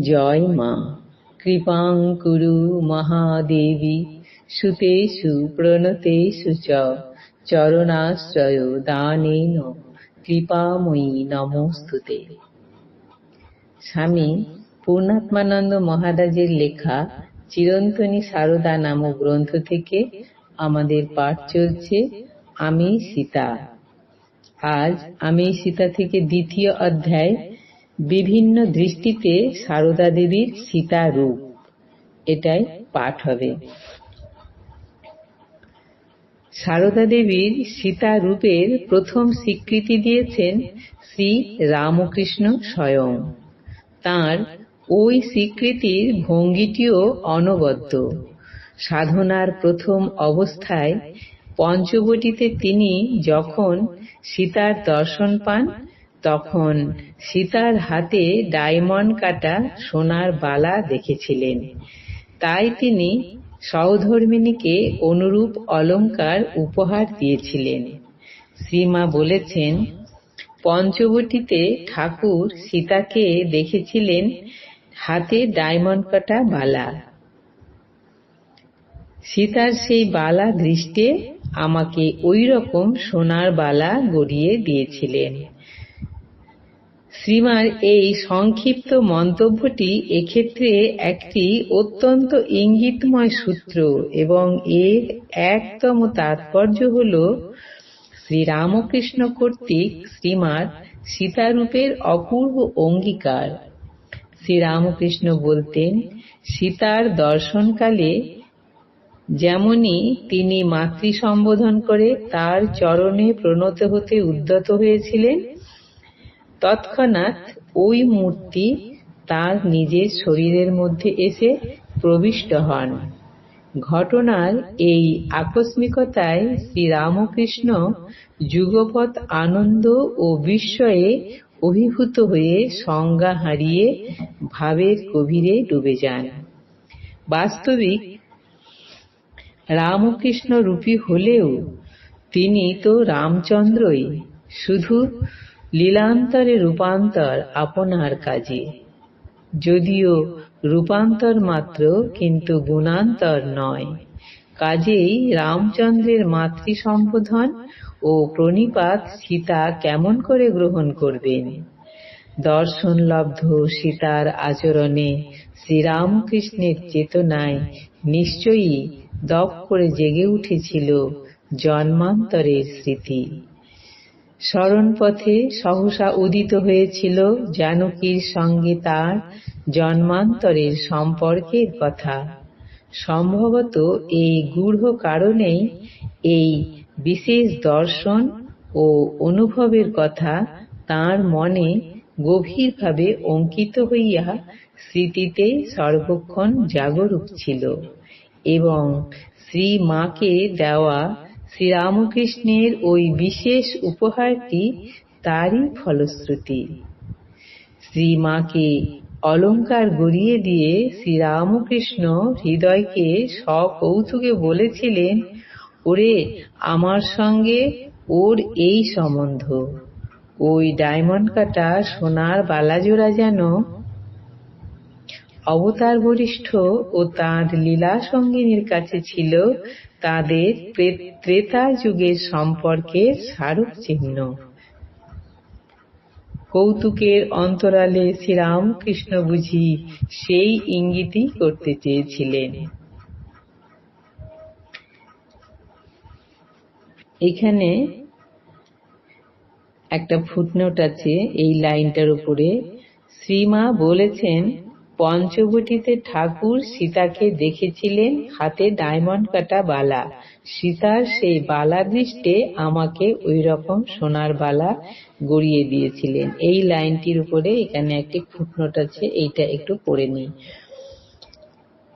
জয় মা। কৃপাং কুরু মহাদেবী, সুতেষু প্রণতেষু চ, চরণাশ্রয় দানেন। কৃপাময়ী নমস্তুতে স্বামী পূর্ণাত্মানন্দ মহারাজের লেখা চিরন্তনী সারদা নামক গ্রন্থ থেকে আমাদের পাঠ চলছে, আমি সীতা। আজ আমি সীতা থেকে দ্বিতীয় অধ্যায় বিভিন্ন দৃষ্টিতে সারদা দেবীর সীতা রূপ। এটাই পাঠ হবে। সারদা দেবীর সীতা রূপের প্রথম স্বীকৃতি দিয়েছেন শ্রী রামকৃষ্ণ স্বয়ং। তার ওই স্বীকৃতির ভঙ্গিটিও অনবদ্য। সাধনার প্রথম অবস্থায় পঞ্চবটিতে তিনি যখন সীতার দর্শন পান তখন সীতার হাতে ডায়মন্ড কাটা সোনার বালা দেখেছিলেন। তাই তিনি সহধর্মিনীকে অনুরূপ অলঙ্কার উপহার দিয়েছিলেন। শ্রীমা বলেছেন, পঞ্চবটিতে ঠাকুর সীতাকে দেখেছিলেন হাতে ডায়মন্ড কাটা বালা। সীতার সেই বালা দৃষ্টে আমাকে ওই রকম সোনার বালা গড়িয়ে দিয়েছিলেন। শ্রীমার এই সংক্ষিপ্ত মন্তব্যটি এক্ষেত্রে একটি অত্যন্ত ইঙ্গিতময় সূত্র এবং এর একতম তাৎপর্য হল শ্রীরামকৃষ্ণ কর্তৃক শ্রীমার সীতারূপের অপূর্ব অঙ্গীকার। শ্রীরামকৃষ্ণ বলতেন, সীতার দর্শনকালে যেমনই তিনি মাতৃ সম্বোধন করে তার চরণে প্রণত হতে উদ্যত হয়েছিলেন তৎক্ষণাৎ ওই মূর্তি তার নিজের শরীরের মধ্যে এসে প্রবিষ্ট হন। ঘটনার এই আকস্মিকতায় শ্রীরামকৃষ্ণ যুগপৎ আনন্দ ও বিস্ময়ে অভিভূত হয়ে সংজ্ঞা হারিয়ে ভাবের গভীরে ডুবে যান। বাস্তবিক রামকৃষ্ণ রূপী হলেও তিনি তো রামচন্দ্রই, শুধু লীলান্তরে রূপান্তর আপনার কাজে। যদিও রূপান্তর মাত্র, কিন্তু গুণান্তর নয়। কাজেই রামচন্দ্রের মাতৃ সম্বোধন ও প্রণিপাত সীতা কেমন করে গ্রহণ করবেন? দর্শনলব্ধ সীতার আচরণে শ্রীরামকৃষ্ণের চেতনায় নিশ্চয়ই দপ করে জেগে উঠেছিল জন্মান্তরের স্মৃতি। স্মরণপথে সহসা উদিত হয়েছিল জানকীর সঙ্গে তার জন্মান্তরের সম্পর্কের কথা। সম্ভবত এই গূঢ় কারণেই এই বিশেষ দর্শন ও অনুভবের কথা তার মনে গভীরভাবে অঙ্কিত হইয়া স্মৃতিতে সর্বক্ষণ জাগরূক ছিল এবং শ্রীমাকে দেওয়া শ্রীরামকৃষ্ণের ওই বিশেষ উপহারটি তারই ফলশ্রুতি। শ্রীমাকে অলঙ্কার গড়িয়ে দিয়ে শ্রীরামকৃষ্ণ হৃদয়কে সকৌতুকে বলেছিলেন, ওরে, আমার সঙ্গে ওর এই সম্বন্ধ। ওই ডায়মন্ড কাটা সোনার বালাজোড়া যেন অবতার বরিষ্ঠ ও তাঁর লীলা সঙ্গিনীর কাছে ছিল তাদের ত্রেতা যুগের সম্পর্কের স্মারক চিহ্ন। কৌতুকের অন্তরালে শ্রীরামকৃষ্ণ বুঝি সেই ইঙ্গিতই করতে চেয়েছিলেন। এখানে একটা ফুটনোট আছে, এই লাইনটার উপরে। শ্রীমা বলেছেন পঞ্চবটিতে ঠাকুর সীতাকে দেখেছিলেন, হাতে ডায়মন্ড কাটা বালা। সীতার সেই বালা দৃষ্টে আমাকে ওই রকম সোনার বালা গড়িয়ে দিয়েছিলেন। এই লাইনটির উপরে এখানে একটি ফুটনোট আছে, এইটা একটু পড়ে নিই।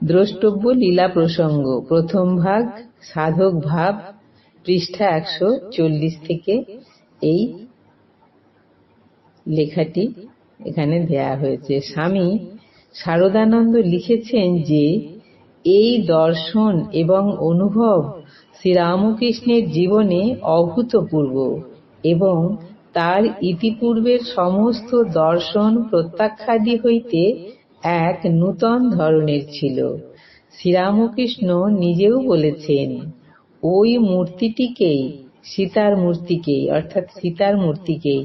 দ্রষ্টব্য লীলা প্রসঙ্গ, প্রথম ভাগ, সাধক ভাব, পৃষ্ঠা একশো চল্লিশ থেকে এই লেখাটি এখানে দেয়া হয়েছে। স্বামী শারদানন্দ লিখেছেন যে, এই দর্শন এবং অনুভব শ্রীরামকৃষ্ণের জীবনে অভূতপূর্ব এবং তার ইতিপূর্বের সমস্ত দর্শন প্রত্যাখ্যাদি হইতে এক নূতন ধরনের ছিল। শ্রীরামকৃষ্ণ নিজেও বলেছেন, ওই মূর্তিটিকেই, সীতার মূর্তিকেই, অর্থাৎ সীতার মূর্তিকেই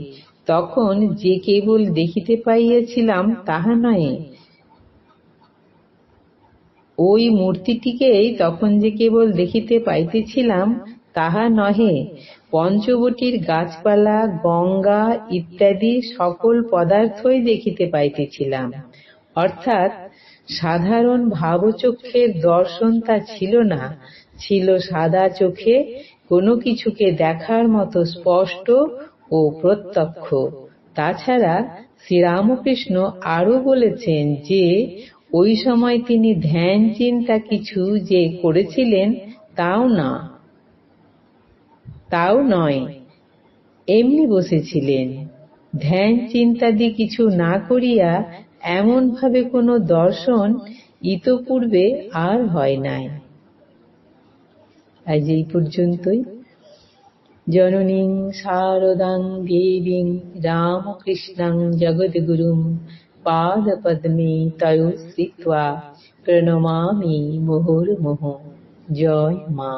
তখন যে কেবল দেখিতে পাইয়াছিলাম তাহা নয় ওই মূর্তিটিকেই তখন যে কেবল দেখিতে পাইতেছিলাম, তাহা নহে, পঞ্চবটির গাছপালা, গঙ্গা ইত্যাদি সকল পদার্থই দেখিতে পাইতেছিলাম। অর্থাৎ সাধারণ ভাবচক্ষের দর্শন তা ছিল না, ছিল সাদা চোখে, কোনো কিছুকে দেখার মতো স্পষ্ট ও প্রত্যক্ষ। তাছাড়া শ্রীরামকৃষ্ণ আরও বলেছেন যে ওই সময় তিনি ধ্যান চিন্তা কিছু যে করেছিলেন, তাও না। তাও নয়, এমনি বসেছিলেন। ধ্যান চিন্তাদি কিছু না করিয়া এমনভাবে কোনো দর্শন ইতপূর্বে আর হয় নাই। আজ এই পর্যন্তই। জননীং শারদাং দেবীং রামকৃষ্ণং জগদ্গুরুং পাদপদ্মে তয়ো শ্রিত্বা প্রণমামি মুহুর্মুহু জয় মা